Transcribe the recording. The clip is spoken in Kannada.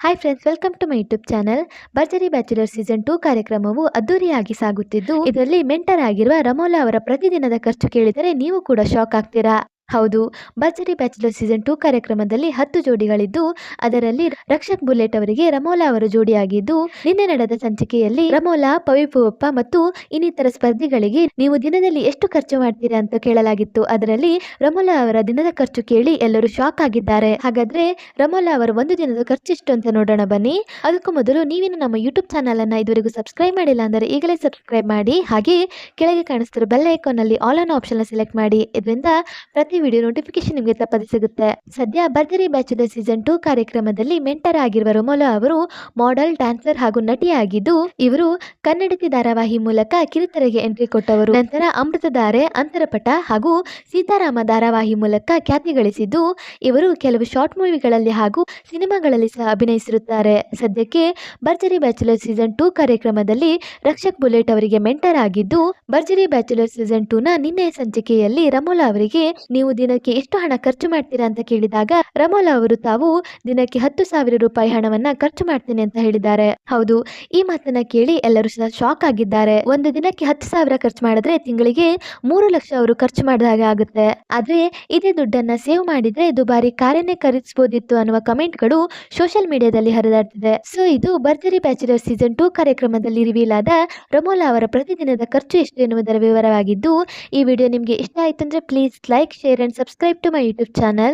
Hi friends welcome to my YouTube channel Bharjari bachelor season two ಕಾರ್ಯಕ್ರಮವು ಅದ್ದೂರಿಯಾಗಿ ಸಾಗುತ್ತಿದ್ದು ಇದರಲ್ಲಿ ಮೆಂಟರ್ ಆಗಿರುವ ರಮೋಲಾ ಅವರ ಪ್ರತಿದಿನದ ಖರ್ಚು ಕೇಳಿದರೆ ನೀವು ಕೂಡ ಶಾಕ್ ಆಗ್ತೀರಾ? ಹೌದು, ಭರ್ಜರಿ ಬ್ಯಾಚುಲರ್ ಸೀಸನ್ ಟೂ ಕಾರ್ಯಕ್ರಮದಲ್ಲಿ ಹತ್ತು ಜೋಡಿಗಳಿದ್ದು, ಅದರಲ್ಲಿ ರಕ್ಷಕ್ ಬುಲೆಟ್ ಅವರಿಗೆ ರಮೋಲಾ ಅವರು ಜೋಡಿಯಾಗಿದ್ದು, ನಿನ್ನೆ ನಡೆದ ಸಂಚಿಕೆಯಲ್ಲಿ ರಮೋಲಾ ಪವಿಪುವಪ್ಪ ಮತ್ತು ಇನ್ನಿತರ ಸ್ಪರ್ಧಿಗಳಿಗೆ ನೀವು ದಿನದಲ್ಲಿ ಎಷ್ಟು ಖರ್ಚು ಮಾಡ್ತೀರಾ ಅಂತ ಕೇಳಲಾಗಿತ್ತು. ಅದರಲ್ಲಿ ರಮೋಲಾ ಅವರ ದಿನದ ಖರ್ಚು ಕೇಳಿ ಎಲ್ಲರೂ ಶಾಕ್ ಆಗಿದ್ದಾರೆ. ಹಾಗಾದ್ರೆ ರಮೋಲಾ ಅವರ ಒಂದು ದಿನದ ಖರ್ಚು ಎಷ್ಟು ಅಂತ ನೋಡೋಣ ಬನ್ನಿ. ಅದಕ್ಕೂ ಮೊದಲು ನೀವೇನು ನಮ್ಮ ಯೂಟ್ಯೂಬ್ ಚಾನಲ್ ಅನ್ನ ಇದುವರೆಗೂ ಸಬ್ಸ್ಕ್ರೈಬ್ ಮಾಡಿಲ್ಲ ಅಂದರೆ ಈಗಲೇ ಸಬ್ಸ್ಕ್ರೈಬ್ ಮಾಡಿ. ಹಾಗೆ ಕೆಳಗೆ ಕಾಣಿಸ್ತಿರೋ ಬೆಲ್ ಐಕಾನ್ ಅಲ್ಲಿ ಆಲ್ ಆನ್ ಆಪ್ಷನ್ ಸೆಲೆಕ್ಟ್ ಮಾಡಿ. ಇದರಿಂದ ಪ್ರತಿ ವಿಡಿಯೋ ನೋಟಿಫಿಕೇಶನ್ ನಿಮಗೆ ತಪ್ಪದೆ ಸಿಗುತ್ತೆ. ಸದ್ಯ ಭರ್ಜರಿ ಬ್ಯಾಚುಲರ್ ಸೀಸನ್ ಟೂ ಕಾರ್ಯಕ್ರಮದಲ್ಲಿ ಮೆಂಟರ್ ಆಗಿರುವ ರೊಮೋಲಾ ಅವರು ಮಾಡೆಲ್ ಡ್ಯಾನ್ಸರ್ ಹಾಗೂ ನಟಿಯಾಗಿದ್ದು, ಇವರು ಕನ್ನಡತಿ ಧಾರಾವಾಹಿ ಮೂಲಕ ಕಿರುತೆರೆಗೆ ಎಂಟ್ರಿ ಕೊಟ್ಟವರು. ನಂತರ ಅಮೃತಧಾರೆ, ಅಂತರಪಟ ಹಾಗೂ ಸೀತಾರಾಮ ಧಾರಾವಾಹಿ ಮೂಲಕ ಖ್ಯಾತಿ ಗಳಿಸಿದ್ದು, ಇವರು ಕೆಲವು ಶಾರ್ಟ್ ಮೂವಿಗಳಲ್ಲಿ ಹಾಗೂ ಸಿನಿಮಾಗಳಲ್ಲಿ ಸಹ ಅಭಿನಯಿಸಿರುತ್ತಾರೆ. ಸದ್ಯಕ್ಕೆ ಭರ್ಜರಿ ಬ್ಯಾಚುಲರ್ ಸೀಸನ್ ಟೂ ಕಾರ್ಯಕ್ರಮದಲ್ಲಿ ರಕ್ಷಕ್ ಬುಲೆಟ್ ಅವರಿಗೆ ಮೆಂಟರ್ ಆಗಿದ್ದು, ಭರ್ಜರಿ ಬ್ಯಾಚುಲರ್ ಸೀಸನ್ ಟೂ ನ ನಿನ್ನೆ ಸಂಚಿಕೆಯಲ್ಲಿ ರಮೋಲಾ ಅವರಿಗೆ ನೀವು ದಿನಕ್ಕೆ ಎಷ್ಟು ಹಣ ಖರ್ಚು ಮಾಡ್ತೀರಾ ಅಂತ ಕೇಳಿದಾಗ ರಮೋಲಾ ಅವರು ತಾವು ದಿನಕ್ಕೆ ಹತ್ತು ಸಾವಿರ ರೂಪಾಯಿ ಹಣವನ್ನ ಖರ್ಚು ಮಾಡ್ತೇನೆ ಅಂತ ಹೇಳಿದ್ದಾರೆ. ಹೌದು, ಈ ಮಾತನ್ನ ಕೇಳಿ ಎಲ್ಲರೂ ಸಹ ಶಾಕ್ ಆಗಿದ್ದಾರೆ. ಒಂದು ದಿನಕ್ಕೆ ಹತ್ತು ಸಾವಿರ ಖರ್ಚು ಮಾಡಿದ್ರೆ ತಿಂಗಳಿಗೆ ಮೂರು ಲಕ್ಷ ಅವರು ಖರ್ಚು ಮಾಡಿದ ಹಾಗೆ ಆಗುತ್ತೆ. ಆದ್ರೆ ಇದೇ ದುಡ್ಡನ್ನ ಸೇವ್ ಮಾಡಿದ್ರೆ ದುಬಾರಿ ಕಾರನ್ನೇ ಖರೀದಿಸಬಹುದಿತ್ತು ಅನ್ನುವ ಕಮೆಂಟ್ಗಳು ಸೋಷಿಯಲ್ ಮೀಡಿಯಾದಲ್ಲಿ ಹರಿದಾಡ್ತಿದೆ. ಸೊ ಇದು ಭರ್ಜರಿ ಬ್ಯಾಚುಲರ್ ಸೀಸನ್ ಟೂ ಕಾರ್ಯಕ್ರಮದಲ್ಲಿ ರಿವೀಲ್ ಆದ ರಮೋಲಾ ಅವರ ಪ್ರತಿದಿನದ ಖರ್ಚು ಎಷ್ಟು ಎನ್ನುವುದರ ವಿವರವಾಗಿದ್ದು ಈ ವಿಡಿಯೋ ನಿಮಗೆ ಇಷ್ಟ ಆಯ್ತು ಅಂದ್ರೆ please like share and subscribe to my YouTube channel